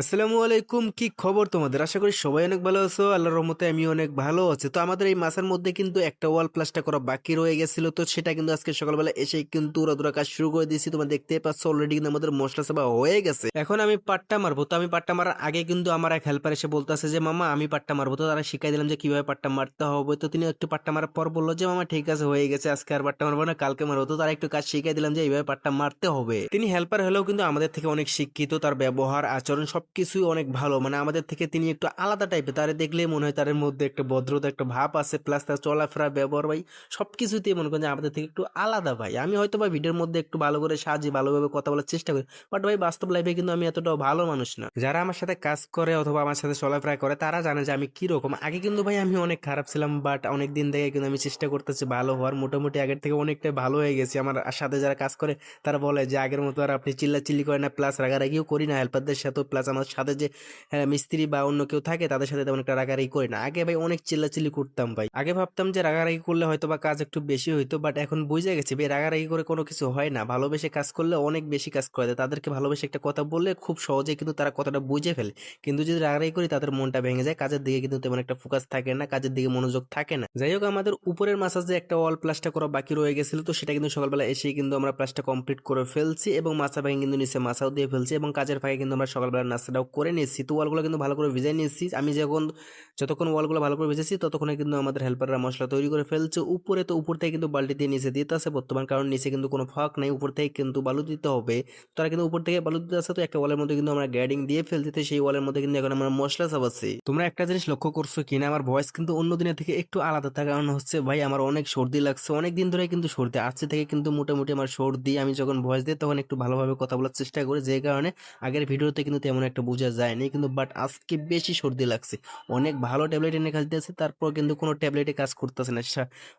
আসসালামু আলাইকুম, কি খবর তোমাদের? আশা করি সবাই অনেক ভালো আছো, আল্লাহর রহমতে আমি অনেক ভালো আছি। তো আমাদের এই মাসের মধ্যে কিন্তু একটা ওয়াল প্লাস্টার করা বাকি রয়ে গেছিল, তো সেটা কিন্তু আজকে সকালবেলা এসে কিন্তু উড়াদুরা কাজ শুরু করে দিয়েছি। তোমরা দেখতে পাচ্ছ অলরেডি কিন্তু আমাদের মশলা সাবা হয়ে গেছে। এখন আমি পাট্টা মারবো, তো আমি পাট্টা মারার আগে কিন্তু আমার এক হেল্পার এসে বলতেছে যে, মামা, আমি পাট্টা মারবো। তো তারা শিখাই দিলাম যে, কীভাবে পাট্টা মারতে হবে। তো তিনি একটু পাট্টা মারার পর বলল যে, মামা, ঠিক আছে, হয়ে গেছে, আজকে আর পাট্টা মারবো না, কালকে মারবো। তো তারা একটু কাজ শিখাই দিলাম যে, এইভাবে পাট্টা মারতে হবে। তিনি হেল্পার হলেও কিন্তু আমাদের থেকে অনেক শিক্ষিত, তার ব্যবহার, আচরণ সবকিছুই অনেক ভালো। মানে আমাদের থেকে তিনি একটু আলাদা টাইপের তারে দেখলে মনে হয় তার মধ্যে একটা ভদ্রতা, একটা ভাব আছে প্লাস তার চলাফেরা, ব্যবহার ভাই, সবকিছুতেই মনে করেন যে আমাদের থেকে একটু আলাদা ভাই। আমি হয়তো বা ভিডিওর মধ্যে একটু ভালো করে সাজি, ভালোভাবে কথা বলার চেষ্টা করি বাট ভাই বাস্তব লাইফে কিন্তু আমি এতটাও ভালো মানুষ না। যারা আমার সাথে কাজ করে অথবা আমার সাথে চলাফেরা করে, তারা জানে যে আমি কীরকম। আগে কিন্তু ভাই আমি অনেক খারাপ ছিলাম বাট অনেক দিন থেকে কিন্তু আমি চেষ্টা করতেছি ভালো হওয়ার। মোটামুটি আগের থেকে অনেকটাই ভালো হয়ে গেছি। আমার সাথে যারা কাজ করে, তারা বলে যে আগের মতো আর আপনি চিল্লা চিল্লি করেন না প্লাস রাগারাগিও করি না হেল্পারদের সাথেও প্লাস আমার সাথে যে হ্যাঁ, মিস্ত্রি বা অন্য কেউ থাকে তাদের সাথে তেমন একটা রাগারাগি করি না। আগে ভাই অনেক চিল্লাচিল্লি করতাম ভাই। আগে ভাবতাম যে রাগারাগি করলে হয়তো বা কাজ একটু বেশি হইতো বাট এখন বুঝে গেছে ভাই রাগারাগি করে কোনো কিছু হয় না। ভালোবেসে কাজ করলে অনেক বেশি কাজ করে দেয় তাদেরকে ভালোবেসে একটা কথা বললে খুব সহজে কিন্তু তারা কথাটা বুঝে ফেলে। কিন্তু যদি রাগারাগি করি তাদের মনটা ভেঙে যায়। কাজের দিকে কিন্তু তেমন একটা ফোকাস থাকে না কাজের দিকে মনোযোগ থাকে না। যাই হোক আমাদের উপরের মাসাজ একটা অল প্লাস্টার করা বাকি রয়ে গেছিল তো সেটা কিন্তু সকালবেলা এসেই কিন্তু আমরা প্লাস্টার কমপ্লিট করে ফেলছি এবং মাছা ভেঙে কিন্তু নিচে মাছাও দিয়ে ফেলছি এবং কাজের ফাঁকে কিন্তু আমরা সকালবেলা নাস্তাটাও করে নিয়েছি। তো ওয়ালগুলো কিন্তু ভালো করে ভিজাই নিয়েছি। আমি যখন, যতক্ষণ ওয়ালগুলো ভালো করে ভেজেছি, ততক্ষণে কিন্তু আমাদের হেল্পাররা মশলা তৈরি করে ফেলছে। উপরে তো, উপর থেকে কিন্তু বালতি দিয়ে নিচে দিতে আছে বর্তমান, কারণ নিচে কিন্তু কোনো ফাঁক নাই। উপর থেকে কিন্তু বালু দিতে হবে। তারা কিন্তু উপর থেকে বালু দিতে আছে, তো একটা ওয়ালের মধ্যে কিন্তু আমরা গ্যাডিং দিয়ে ফেলছি। তো সেই ওয়ালের মধ্যে কিন্তু এখন আমরা মশলা চাপাচ্ছি। তোমরা একটা জিনিস লক্ষ্য করছ কিনা? আমার ভয়েস কিন্তু অন্য দিনের থেকে একটু আলাদা। তার কারণ হচ্ছে, ভাই, আমার অনেক সর্দি লাগছে। অনেক দিন ধরে কিন্তু সর্দি আজকে থেকে কিন্তু মোটামুটি আমার সর্দি। আমি যখন ভয়েস দিই, তখন একটু ভালোভাবে কথা বলার চেষ্টা করি। যে কারণে আগের ভিডিওতে কিন্তু তেমন একটা বোঝা যায়নি, কিন্তু বাট আজকে বেশি সর্দি লাগছে। অনেক ভালো ট্যাবলেট এনে খাইতেছে তারপর কিন্তু কোনো ট্যাবলেটে কাজ করতেছে না।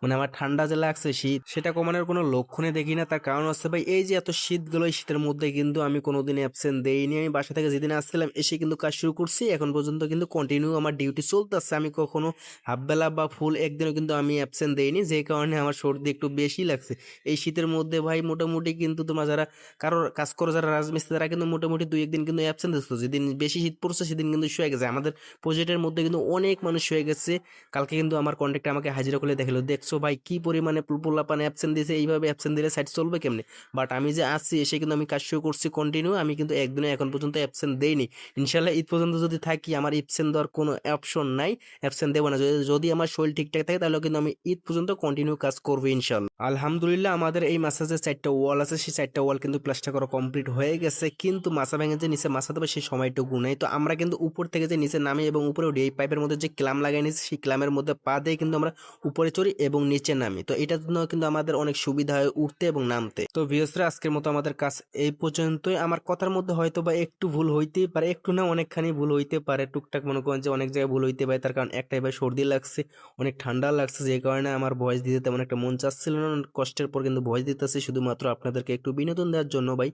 মানে আমার ঠান্ডা যে লাগছে, শীত, সেটা কমানোর কোনো লক্ষণে দেখি না। তার কারণ হচ্ছে ভাই, এই যে এত শীতগুলো, এই শীতের মধ্যে কিন্তু আমি কোনোদিন অ্যাবসেন্ট দেইনি। আমি বাসা থেকে যেদিন আসছিলাম, এসে কিন্তু কাজ শুরু করছি। এখন পর্যন্ত কিন্তু কন্টিনিউ আমার ডিউটি চলতেছে। আমি কখনো হাফবেলা বা ফুল একদিনও কিন্তু আমি অ্যাবসেন্ট দেইনি, যে কারণে আমার সর্দি একটু বেশি লাগছে। এই শীতের মধ্যে ভাই, মোটামুটি কিন্তু তোমরা যারা কারোর কাজ করো, যারা রাজমিস্ত্রি, তারা কিন্তু মোটামুটি দুই একদিন কিন্তু অ্যাবসেন্ট যেদিন বেশি শীত পড়ছে, সেদিন কিন্তু শুয়ে গেছে। আমাদের প্রজেক্টের মধ্যে কিন্তু অনেক মানুষ শুয়ে গেছে। কালকে কিন্তু আমার কন্ট্যাক্টে আমাকে হাজিরা করে দেখাল, দেখছ ভাই, কি পরিমাণে পোলাপানে অ্যাবসেন্ট দিয়েছে, এইভাবে অ্যাবসেন্ট দিলে সাইড চলবে কেমনে? বাট আমি যে আসছি এসে কিন্তু আমি কাজ শুরু করছি কন্টিনিউ আমি কিন্তু একদিনে এখন পর্যন্ত অ্যাবসেন্ট দেইনি। ইনশাল্লাহ ঈদ পর্যন্ত যদি থাকি, আমার অ্যাবসেন্ট দেওয়ার কোনো অপশন নাই অ্যাবসেন্ট দেবো না। যদি- যদি আমার শরীর ঠিকঠাক থাকে, তাহলে কিন্তু আমি ঈদ পর্যন্ত কন্টিনিউ কাজ করব ইনশাল্লাহ আলহামদুলিল্লাহ, আমাদের এই মাসাজের চারটা ওয়াল আছে, সেই চারটা ওয়াল কিন্তু প্লাস্টার করা কমপ্লিট হয়ে গেছে। কিন্তু মাসা ভেঙে যে নিচে মাসা দেবে, সেই সময়টুকু নেই। তো আমরা কিন্তু উপর থেকে যে নিচে নামি এবং উপরে উঠি, এই পাইপের মধ্যে যে ক্লাম লাগাই নিয়েছি, সেই ক্লামের মধ্যে পা দিয়ে কিন্তু আমরা উপরে চড়ি এবং নিচে নামি। তো এটার জন্য কিন্তু আমাদের অনেক সুবিধা হয় উঠতে এবং নামতে। তো ভিউসরা আজকের মতো আমাদের কাজ এই পর্যন্তই। আমার কথার মধ্যে হয়তো বা একটু ভুল হইতেই পারে, একটু না অনেকখানি ভুল হইতে পারে। টুকটাক মনে করেন যে অনেক জায়গায় ভুল হইতে পারে, তার কারণ একটাই ভাই সর্দি লাগছে, অনেক ঠান্ডা লাগছে, যে কারণে আমার ভয়েস দিতে তেমন একটা মন চাচ্ছিল না। কষ্টের পর কিন্তু ভয়েস দিতেছি। শুধুমাত্র আপনাদেরকে একটু বিনোদন দেওয়ার জন্য ভাই,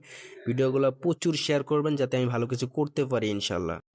ভিডিওগুলো প্রচুর শেয়ার করবেন, যাতে আমি ভালো কিছু করতে পারি ইনশাল্লাহ।